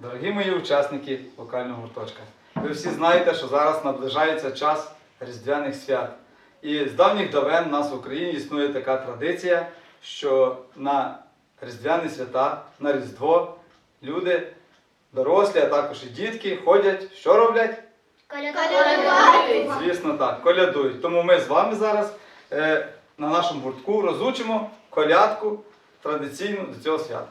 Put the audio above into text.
Дорогі мої учасники локального гурточка, ви всі знаєте, що зараз наближається час Різдвяних свят. І з давніх давен у нас в Україні існує така традиція, що на Різдвяні свята, на Різдво люди, дорослі, а також і дітки ходять, що роблять? Колядують. Звісно, так, колядують. Тому ми з вами зараз е, на нашому гуртку розучимо колядку традиційну до цього свята.